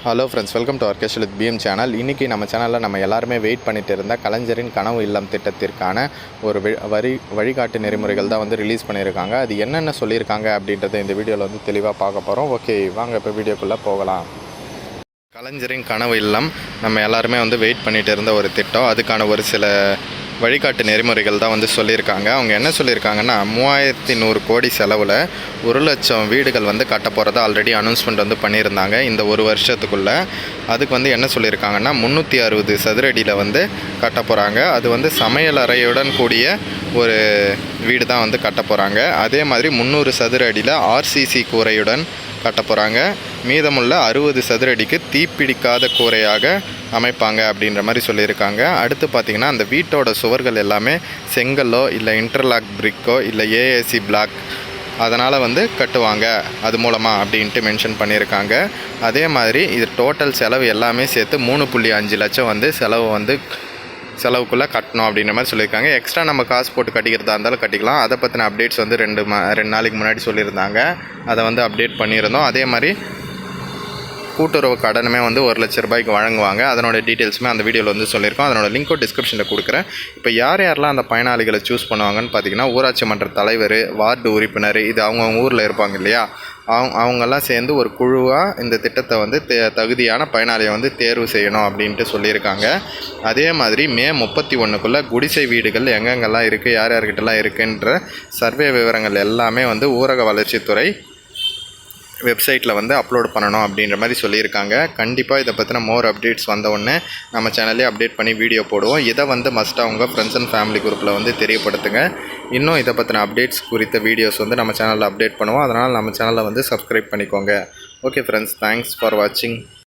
Hello friends welcome to orchestral with PM channel இன்றைக்கி நம்ம சேனலில் நம்ம எல்லாருமே வெயிட் பண்ணிட்டு இருந்த கலைஞரின் கனவு இல்லம் திட்டத்திற்கான ஒரு வி- வரி வழிகாட்டு நெறிமுறைகள் தான் வந்து ரிலீஸ் பண்ணியிருக்காங்க. அது என்னென்ன சொல்லியிருக்காங்க அப்படின்றத இந்த வீடியோவில் வந்து தெளிவாக பார்க்க போகிறோம் ஓகே வாங்க இப்போ வீடியோக்குள்ளே போகலாம். கலைஞரின் கனவு இல்லம் நம்ம எல்லாருமே வந்து வெயிட் பண்ணிட்டு இருந்த ஒரு திட்டம். அதுக்கான ஒரு சில வழிகாட்டு நெறிமுறைகள் தான் வந்து சொல்லியிருக்காங்க. அவங்க என்ன சொல்லியிருக்காங்கன்னா மூவாயிரத்தி நூறு கோடி செலவில் ஒரு லட்சம் வீடுகள் வந்து கட்ட போகிறதா ஆல்ரெடி அனௌன்ஸ்மெண்ட் வந்து பண்ணியிருந்தாங்க. இந்த ஒரு வருஷத்துக்குள்ளே அதுக்கு வந்து என்ன சொல்லியிருக்காங்கன்னா முந்நூற்றி அறுபது சதுரடியில் வந்து கட்ட போகிறாங்க அது வந்து சமையல் அறையுடன் கூடிய ஒரு வீடு தான் வந்து கட்ட போகிறாங்க அதே மாதிரி முந்நூறு சதுர அடியில் ஆர்சிசி கூரையுடன் கட்ட போகிறாங்க மீதமுள்ள அறுபது சதுரடிக்கு தீப்பிடிக்காத கூரையாக அமைப்பாங்க அப்படின்ற மாதிரி சொல்லியிருக்காங்க. அடுத்து பார்த்திங்கன்னா அந்த வீட்டோட சுவர்கள் எல்லாமே செங்கல்லோ இல்லை இன்டர்லாக் பிரிக்கோ இல்லை ஏஏசி பிளாக் அதனால் வந்து கட்டுவாங்க. அது மூலமாக அப்படின்ட்டு மென்ஷன் பண்ணியிருக்காங்க. அதே மாதிரி இது டோட்டல் செலவு எல்லாமே சேர்த்து மூணு புள்ளி அஞ்சு லட்சம் வந்து செலவு வந்து செலவுக்குள்ளே கட்டணும் அப்படின்ற மாதிரி சொல்லியிருக்காங்க. எக்ஸ்ட்ரா நம்ம காசு போட்டு கட்டிக்கிறதா இருந்தாலும் கட்டிக்கலாம். அதை பற்றின அப்டேட்ஸ் வந்து ரெண்டு ம ரெண்டு நாளைக்கு முன்னாடி சொல்லியிருந்தாங்க. அதை வந்து அப்டேட் பண்ணியிருந்தோம். அதே மாதிரி கூட்டுறவு கடனுமே வந்து ஒரு லட்ச ரூபாய்க்கு வழங்குவாங்க. அதனோட டீட்டெயில்ஸுமே அந்த வீடியோவில் வந்து சொல்லியிருக்கோம். அதனோட லிங்கோ டிஸ்கிரிப்ஷனில் கொடுக்குறேன். இப்போ யார் யாரெல்லாம் அந்த பயனாளிகளை சூஸ் பண்ணுவாங்கன்னு பார்த்தீங்கன்னா ஊராட்சி மன்ற தலைவர் வார்டு உறுப்பினர் இது அவங்கவுங்க ஊரில் இருப்பாங்க இல்லையா? அவங்க அவங்கெல்லாம் சேர்ந்து ஒரு குழுவாக இந்த திட்டத்தை வந்து தே தகுதியான பயனாளியை வந்து தேர்வு செய்யணும் அப்படின்ட்டு சொல்லியிருக்காங்க. அதே மாதிரி மே முப்பத்தி ஒன்றுக்குள்ளே குடிசை வீடுகள் எங்கெங்கெல்லாம் இருக்குது யார் யார்கிட்டலாம் இருக்குன்ற சர்வே விவரங்கள் எல்லாமே வந்து ஊரக வளர்ச்சித்துறை வெப்சைட்டில் வந்து அப்லோட் பண்ணணும் அப்படின்ற மாதிரி சொல்லியிருக்காங்க. கண்டிப்பாக இதை பற்றின மோர் அப்டேட்ஸ் வந்த உடனே நம்ம சேனலே அப்டேட் பண்ணி வீடியோ போடுவோம். இதை வந்து மஸ்ட்டாக உங்கள் ஃப்ரெண்ட்ஸ் அண்ட் ஃபேமிலி குரூப்பில் வந்து தெரியப்படுத்துங்க. இன்னும் இதை பற்றின அப்டேட்ஸ் குறித்த வீடியோஸ் வந்து நம்ம சேனலில் அப்டேட் பண்ணுவோம். அதனால் நம்ம சேனலை வந்து சப்ஸ்கிரைப் பண்ணிக்கோங்க. ஓகே ஃப்ரெண்ட்ஸ் தேங்க்ஸ் ஃபார் வாட்சிங்